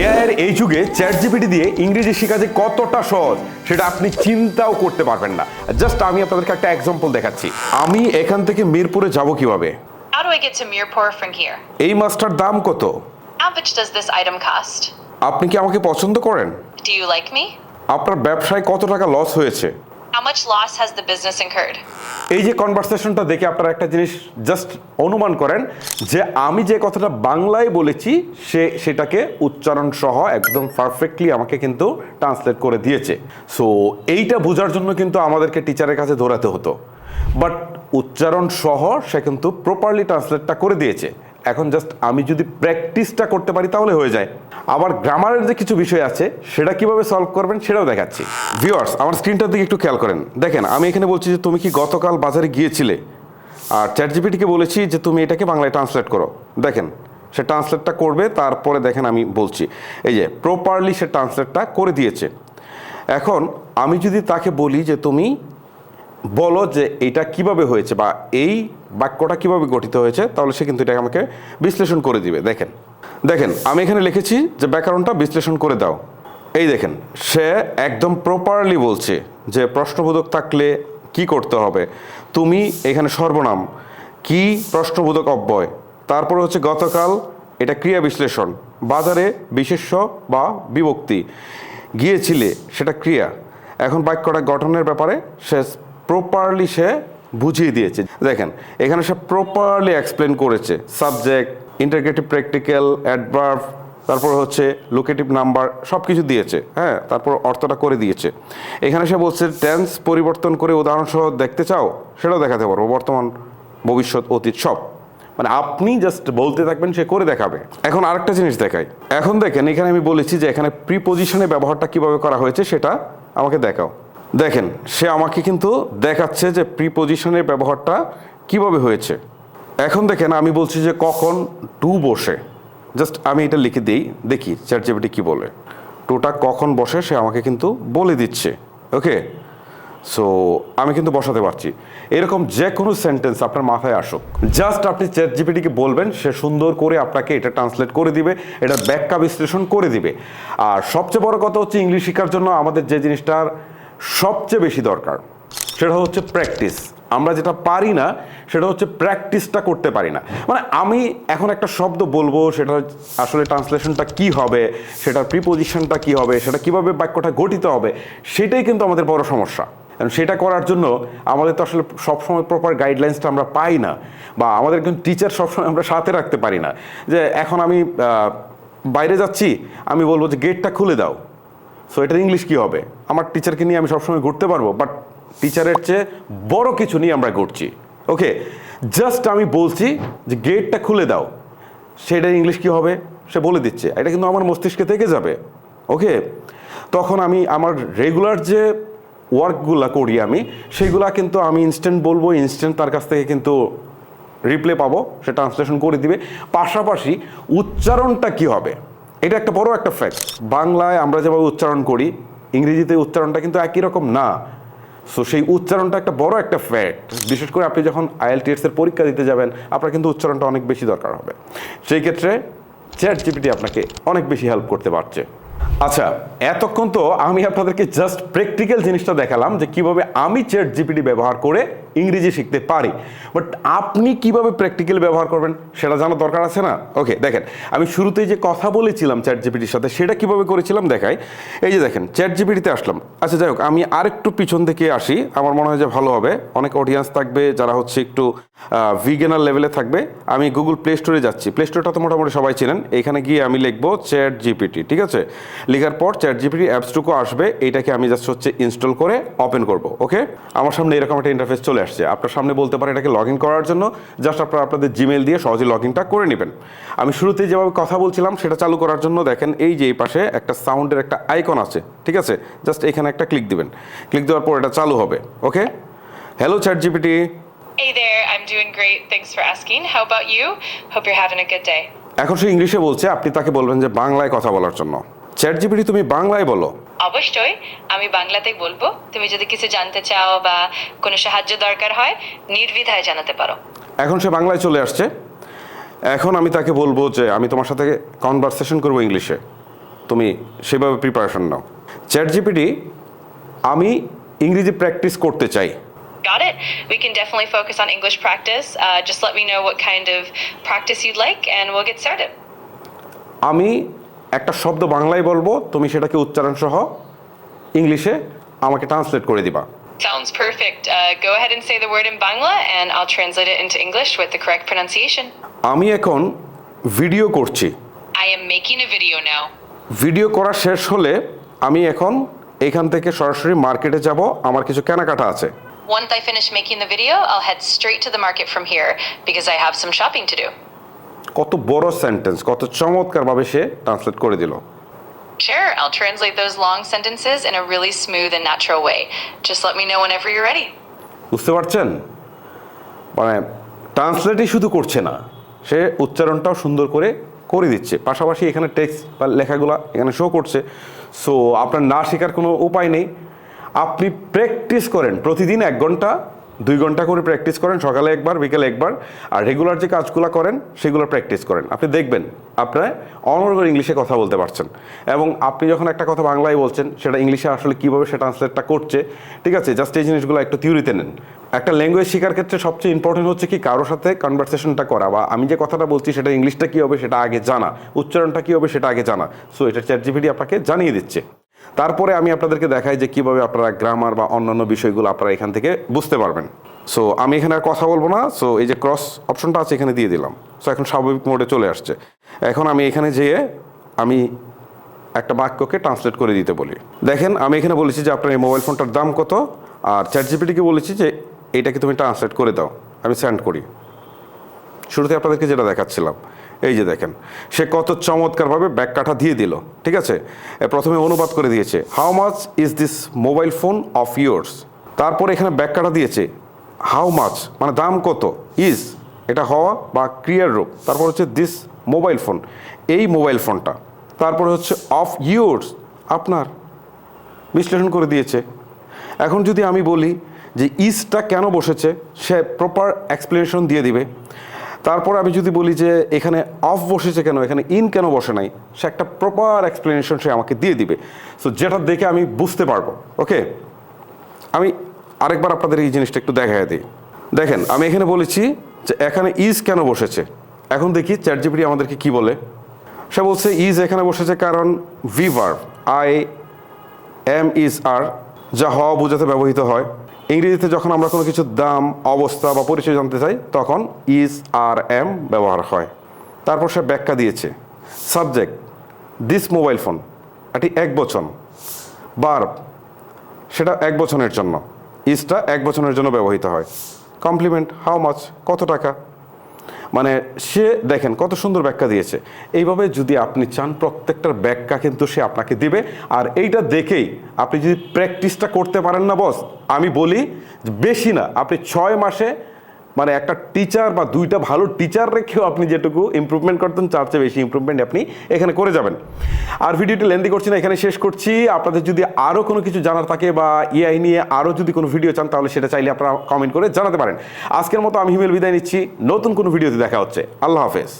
এআইয়ের এই যুগে chat GPT দিয়ে ইংরেজি শেখা যে কতটা সহজ সেটা আপনি চিন্তাও করতে পারবেন না জাস্ট আমি আপনাদেরকে একটা এক্সাম্পল দেখাচ্ছি আমি এখান থেকে মিরপুরে যাব কীভাবে How do I get to Mirpur from here? এই মাছটার দাম কত How much does this item cost? আপনি কি আমাকে পছন্দ করেন Do you like me? আপনার ব্যবসায় কত টাকা লস হয়েছে How much loss has the business incurred? এই যে কনভারসেশনটা দেখে আপনারা একটা জিনিস জাস্ট অনুমান করেন যে আমি যে কথাটা বাংলায় বলেছি, সে, সেটাকে উচ্চারণ সহ একদম পারফেক্টলি আমাকে কিন্তু ট্রান্সলেট করে দিয়েছে। সো এইটা বোঝার জন্য কিন্তু আমাদেরকে টিচারের কাছে দৌড়াতে হতো। বাট উচ্চারণ সহ সে কিন্তু প্রপারলি ট্রান্সলেটটা করে দিয়েছে। এখন জাস্ট আমি যদি প্র্যাকটিসটা করতে পারি তাহলে হয়ে যায়। আবার গ্রামারের যে কিছু বিষয় আছে, সেটা কীভাবে সলভ করবেন সেটাও দেখাচ্ছি। ভিউয়ার্স আমার স্ক্রিনটার দিকে একটু খেয়াল করেন। দেখেন, আমি এখানে বলছি যে তুমি কি গতকাল বাজারে গিয়েছিলে? আর চ্যাট জিপিটিকে বলেছি যে তুমি এটাকে বাংলায় ট্রান্সলেট করো। দেখেন, সে ট্রান্সলেটটা করবে, তারপরে দেখেন আমি বলছি। এই যে প্রপারলি সে ট্রান্সলেটটা করে দিয়েছে। এখন আমি যদি তাকে বলি যে তুমি বলো যে এটা কীভাবে হয়েছে বা এই বাক্যটা কীভাবে গঠিত হয়েছে, তাহলে সে কিন্তু এটাকে আমাকে বিশ্লেষণ করে দিবে। দেখেন দেখেন, আমি এখানে লিখেছি যে ব্যাকরণটা বিশ্লেষণ করে দাও। এই দেখেন, সে একদম প্রপারলি বলছে যে প্রশ্নবোধক থাকলে কি করতে হবে? তুমি এখানে সর্বনাম, কি প্রশ্নবোধক অব্যয়? তারপরে হচ্ছে গতকাল এটা ক্রিয়া বিশ্লেষণ, বাজারে বিশেষ্য বা বিভক্তি, গিয়েছিলে সেটা ক্রিয়া। এখন বাক্যটা গঠনের ব্যাপারে সে প্রপারলি সে বুঝিয়ে দিয়েছে। দেখেন, এখানে সে প্রপারলি এক্সপ্লেন করেছে। সাবজেক্ট ইন্টারগ্রেটিভ প্র্যাকটিক্যাল অ্যাডভার্ভ তারপর হচ্ছে লোকেটিভ নাম্বার সব কিছু দিয়েছে। হ্যাঁ তারপর অর্থটা করে দিয়েছে। এখানে সে বলছে টেন্স পরিবর্তন করে উদাহরণসহ দেখতে চাও, সেটাও দেখাতে পারব। বর্তমান, ভবিষ্যৎ, অতীত, সব। মানে আপনি জাস্ট বলতে থাকবেন, সে করে দেখাবে। এখন আরেকটা জিনিস দেখাই। এখন দেখেন, এখানে আমি বলেছি যে এখানে প্রিপোজিশনে ব্যবহারটা কীভাবে করা হয়েছে, সেটা আমাকে দেখাও। দেখেন, সে আমাকে কিন্তু দেখাচ্ছে যে প্রিপোজিশনের ব্যবহারটা কীভাবে হয়েছে। এখন দেখেন, আমি বলছি যে কখন টু বসে। জাস্ট আমি এটা লিখে দিই, দেখি চ্যাট জিপিটি কী বলে। টুটা কখন বসে, সে আমাকে কিন্তু বলে দিচ্ছে ওকে সো আমি কিন্তু বসাতে পারছি। এরকম যে কোনো সেন্টেন্স আপনার মাথায় আসুক। জাস্ট আপনি চ্যাট জিপিটিকে বলবেন, সে সুন্দর করে আপনাকে এটা ট্রান্সলেট করে দিবে, এটা ব্যাখ্যা বিশ্লেষণ করে দিবে। আর সবচেয়ে বড় কথা হচ্ছে, ইংলিশ শেখার জন্য আমাদের যে জিনিসটার সবচেয়ে বেশি দরকার। সেটা হচ্ছে প্র্যাকটিস আমরা যেটা পারি না, সেটা হচ্ছে প্র্যাকটিসটা করতে পারি না। মানে আমি এখন একটা শব্দ বলব, সেটা আসলে ট্রান্সলেশনটা কি হবে, সেটার প্রিপোজিশনটা কি হবে, সেটা কীভাবে বাক্যটা গঠিত হবে, সেটাই কিন্তু আমাদের বড় সমস্যা। কারণ সেটা করার জন্য আমাদের তো আসলে সবসময় প্রপার গাইডলাইন্সটা আমরা পাই না, বা আমাদের একজন টিচার সবসময় আমরা সাথে রাখতে পারি না। যে এখন আমি বাইরে যাচ্ছি, আমি বলব যে গেটটা খুলে দাও। সো এটার ইংলিশ কি হবে? আমার টিচারকে নিয়ে আমি সবসময় ঘুরতে পারব বাট টিচারের চেয়ে বড় কিছু নিয়ে আমরা ঘুরছি। ওকে জাস্ট আমি বলছি যে গেটটা খুলে দাও। সেটার ইংলিশ কি হবে? সে বলে দিচ্ছে। এটা কিন্তু আমার মস্তিষ্কে থেকে যাবে। ওকে তখন আমি আমার রেগুলার যে ওয়ার্কগুলো করি আমি সেইগুলা কিন্তু আমি ইনস্ট্যান্ট বলব ইনস্ট্যান্ট তার কাছ থেকে কিন্তু রিপ্লে পাবো, সে ট্রান্সলেশন করে দিবে। পাশাপাশি উচ্চারণটা কি হবে? এটা একটা বড় একটা ফ্যাক্ট বাংলায় আমরা যেভাবে উচ্চারণ করি, ইংরেজিতে উচ্চারণটা কিন্তু একই রকম না। সো সেই উচ্চারণটা একটা বড় একটা ফ্যাক্ট বিশেষ করে আপনি যখন আইএলটিএস এর পরীক্ষা দিতে যাবেন, আপনার কিন্তু উচ্চারণটা অনেক বেশি দরকার হবে। সেই ক্ষেত্রে চ্যাট জিপিটি আপনাকে অনেক বেশি হেল্প করতে পারছে। আচ্ছা এতক্ষণ তো আমি আপনাদেরকে জাস্ট প্র্যাকটিক্যাল জিনিসটা দেখালাম যে কীভাবে আমি চ্যাট জিপিটি ব্যবহার করে ইংরেজি শিখতে পারি। বাট আপনি কীভাবে প্র্যাকটিক্যাল ব্যবহার করবেন সেটা জানার দরকার আছে না? ওকে দেখেন, আমি শুরুতেই যে কথা বলেছিলাম চ্যাট জিপিটির সাথে, সেটা কীভাবে করেছিলাম দেখাই। এই যে দেখেন চ্যাট জিপিটিতে আসলাম। আচ্ছা যাই হোক, আমি আরেকটু পিছন থেকে আসি। আমার মনে হয় যে ভালো হবে। অনেক অডিয়েন্স থাকবে যারা হচ্ছে একটু ভিগেনার লেভেলে থাকবে। আমি গুগল প্লে স্টোরে যাচ্ছি। প্লে স্টোরটা তো মোটামুটি সবাই চেনেন। এখানে গিয়ে আমি লিখব চ্যাট জিপিটি ঠিক আছে? লেখার পর চ্যাট জিপিটি অ্যাপসটুকু আসবে। এটাকে আমি জাস্ট হচ্ছে ইনস্টল করে ওপেন করব। ওকে আমার সামনে এরকম একটা ইন্টারফেস চলে আসছে আপনার সামনে বলতে পারে এটাকে লগ ইন করার জন্য জাস্ট আপনারা আপনাদের জিমেল দিয়ে সহজে লগ ইনটা করে নেবেন আমি শুরুতেই যেভাবে কথা বলছিলাম সেটা চালু করার জন্য দেখেন এই যে এই পাশে একটা সাউন্ডের একটা আইকন আছে ঠিক আছে জাস্ট এখানে একটা ক্লিক দিবেন ক্লিক দেওয়ার পর এটা চালু হবে okay hello chat GPT Hey there, I'm doing great. Thanks for asking. How about you? Hope you're having a good day. এখন সে ইংলিশে বলছে আপনি তাকে বলবেন যে বাংলায় কথা বলার জন্য চ্যাট জিপিটি তুমি বাংলায় বলো অবশ্যই আমি বাংলাতেই বলব তুমি যদি কিছু জানতে চাও বা কোনো সাহায্য দরকার হয় নির্দ্বিধায় জানাতে পারো এখন সে বাংলায় চলে আসছে এখন আমি তাকে বলব যে আমি তোমার সাথে কনভারসেশন করব ইংলিশে তুমি সেভাবে প্রিপারেশন নাও চ্যাট জিপিটি আমি ইংরেজি প্র্যাকটিস করতে চাই Got it. We can definitely focus on English practice. Uh, just let me know what kind of practice you'd like, and we'll get started. আমি একটা শব্দ বাংলায় বলব তুমি সেটাকে উচ্চারণ সহ ইংলিশে আমাকে ট্রান্সলেট করে দিবা Sounds perfect. Uh, go ahead and say the word in Bangla, and I'll translate it into English with the correct pronunciation. আমি এখন ভিডিও করছি I am making a video now. Video করা শেষ হলে আমি এখন এখান থেকে সরাসরি মার্কেটে যাব আমার কিছু কেনাকাটা আছে Once I finish making the video, I'll head straight to the market from here because I have some shopping to do. কত বড় সেন্টেন্স কত চমৎকারভাবে সে ট্রান্সলেট করে দিল। Sure, I'll translate those long sentences in a really smooth and natural way. Just let me know whenever you're ready. বুঝতে পারছেন? মানে ট্রান্সলেটই শুধু করছে না সে উচ্চারণটাও সুন্দর করে করে দিচ্ছে। পাশাপাশি এখানে টেক্সট বা লেখাগুলো এখানে শো করছে। সো আপনার না শেখার কোনো উপায় নেই। আপনি প্র্যাকটিস করেন প্রতিদিন এক ঘণ্টা দুই ঘণ্টা করে প্র্যাকটিস করেন, সকালে একবার, বিকেলে একবার, আর রেগুলার যে কাজগুলো করেন, সেগুলো প্র্যাকটিস করেন। আপনি দেখবেন, আপনার অনর্গল ইংলিশে কথা বলতে পারছেন। এবং আপনি যখন একটা কথা বাংলায় বলছেন, সেটা ইংলিশে আসলে কীভাবে সে ট্রান্সলেটটা করছে, ঠিক আছে? জাস্ট এই জিনিসগুলো একটু থিওরিতে নেন। একটা ল্যাঙ্গুয়েজ শেখার ক্ষেত্রে সবচেয়ে ইম্পর্টেন্ট হচ্ছে কি, কারোর সাথে কনভারসেশনটা করা, বা আমি যে কথাটা বলছি, সেটা ইংলিশটা কী হবে, সেটা আগে জানা, উচ্চারণটা কী হবে, সেটা আগে জানা। সো এটা চ্যাট জিপিটি আপনাকে জানিয়ে দিচ্ছে। তারপরে আমি আপনাদেরকে দেখাই যে কীভাবে আপনারা গ্রামার বা অন্যান্য বিষয়গুলো আপনারা এখান থেকে বুঝতে পারবেন। সো আমি এখানে আর কথা বলব না। সো এই যে ক্রস অপশনটা আছে, এখানে দিয়ে দিলাম। সো এখন স্বাভাবিক মোডে চলে আসছে। এখন আমি এখানে যেয়ে আমি একটা বাক্যকে ট্রান্সলেট করে দিতে বলি। দেখেন, আমি এখানে বলেছি যে আপনার এই মোবাইল ফোনটার দাম কত, আর চ্যাট জিপিটিকে বলেছি যে এইটাকে তুমি ট্রান্সলেট করে দাও। আমি সেন্ড করি। শুরুতে আপনাদেরকে যেটা দেখাচ্ছিলাম। এই যে দেখেন, সে কত চমৎকারভাবে ব্যাককাঠা দিয়ে দিল, ঠিক আছে? প্রথমে অনুবাদ করে দিয়েছে how much is this mobile phone of years তারপর এখানে ব্যাককাঠা দিয়েছে হাউ মাচ মানে দাম কত? ইজ এটা হওয়া বা ক্রিয়ার রূপ। তারপর হচ্ছে দিস মোবাইল ফোন এই মোবাইল ফোনটা তারপরে হচ্ছে অফ ইয়ার্স আপনার। বিশ্লেষণ করে দিয়েছে। এখন যদি আমি বলি যে ইজটা কেন বসেছে? সে প্রপার এক্সপ্লেনেশন দিয়ে দিবে। তারপর আমি যদি বলি যে এখানে অফ বসেছে কেন, এখানে ইন কেন বসে নাই, সে একটা প্রপার এক্সপ্লেনেশন সে আমাকে দিয়ে দিবে। সো যেটা দেখে আমি বুঝতে পারব ওকে আমি আরেকবার আপনাদের এই জিনিসটা একটু দেখাই দিই। দেখেন, আমি এখানে বলেছি যে এখানে ইজ কেন বসেছে? এখন দেখি চ্যাট জিপিটি আমাদেরকে কি বলে? সে বলছে ইজ এখানে বসেছে কারণ ভিভার আই এম ইজ আর যা হওয়া বোঝাতে ব্যবহৃত হয়। ইংরেজিতে যখন আমরা কোনো কিছুর দাম, অবস্থা বা পরিচয় জানতে চাই, তখন ইজ আর এম ব্যবহার হয়। তারপর সে ব্যাখ্যা দিয়েছে। সাবজেক্ট দিস মোবাইল ফোন এটি এক বছর বার্ব সেটা এক বছরের জন্য। ইজটা এক বছরের জন্য ব্যবহৃত হয়। কমপ্লিমেন্ট হাউ মাছ কত টাকা? মানে সে দেখেন কত সুন্দর ব্যাখ্যা দিয়েছে। এইভাবে যদি আপনি চান, প্রত্যেকটার ব্যাখ্যা কিন্তু সে আপনাকে দিবে। আর এইটা দেখেই আপনি যদি প্র্যাকটিসটা করতে পারেন না বস আমি বলি বেশি না, আপনি ছয় মাসে মানে একটা টিচার বা দুইটা ভালো টিচার রেখেও আপনি যেটুকু ইম্প্রুভমেন্ট করতেন, তার চেয়ে বেশি ইম্প্রুভমেন্ট আপনি এখানে করে যাবেন। আর ভিডিওটি লেন্দি করছি না, এখানে শেষ করছি। আপনাদের যদি আরও কোনো কিছু জানার থাকে বা এআই নিয়ে আরও যদি কোনো ভিডিও চান, তাহলে সেটা চাইলে আপনারা কমেন্ট করে জানাতে পারেন। আজকের মতো আমি হিমেল বিদায় নিচ্ছি, নতুন কোনো ভিডিওতে দেখা হচ্ছে। আল্লাহ হাফেজ।